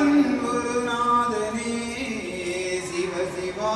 அன்பு நாதனே சிவ சிவா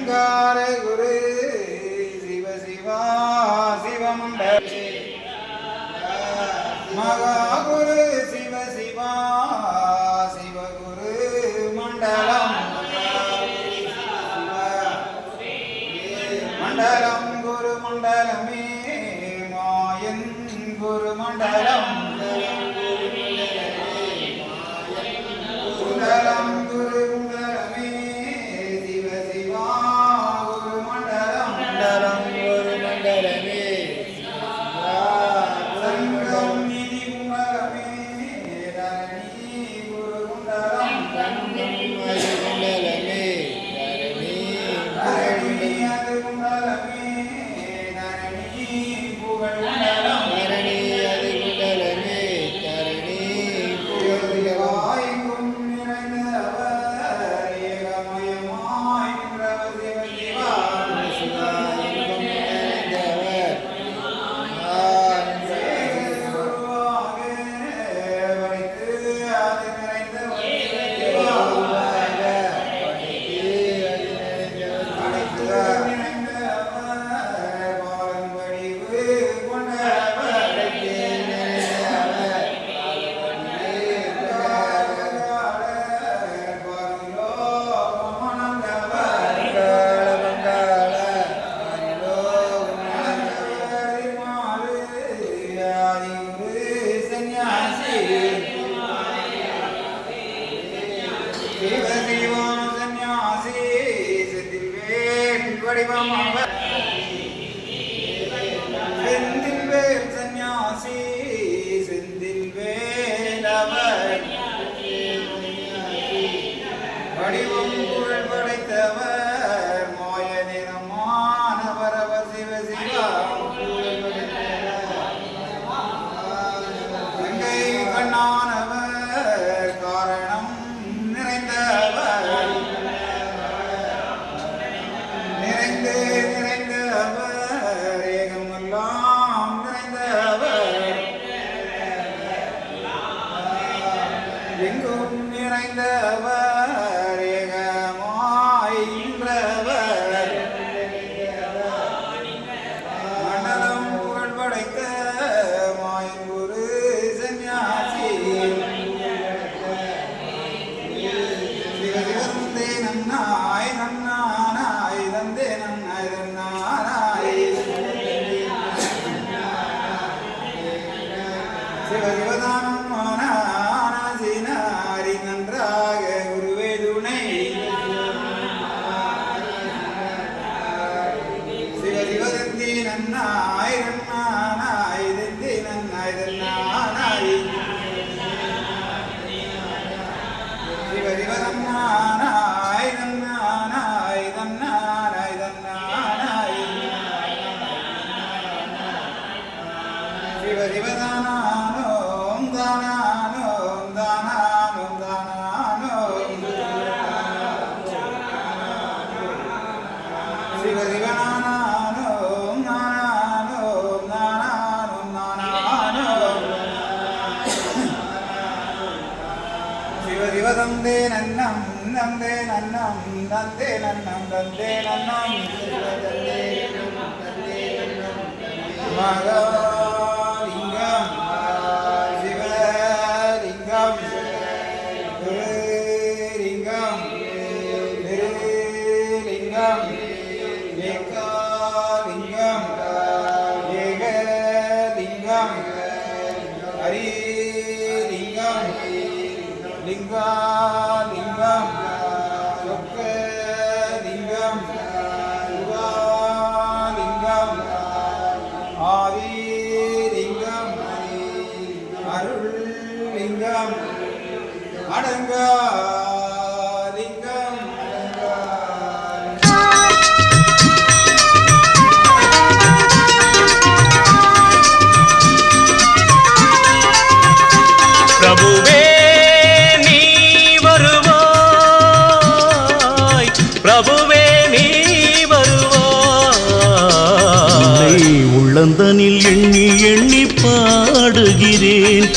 அங்கார குரு. சிவ சிவா சிவம் மகா குரு சிவ சிவா சிவகுரு மண்டலம். மண்டலம் குரு மண்டலமே மாயன் குரு மண்டலம். வடிவம் புகழ் படைத்தவர். శివ శివ దానానోం దానానోం దానానోం దానానోం శివ శివ నానానోం నానానోం నానానోం నానానోం శివ శివ దందే నన్నం నందే నన్నం నందే నన్నం నందే నన్నం శివ దందే నన్నం నందే నన్నం మగా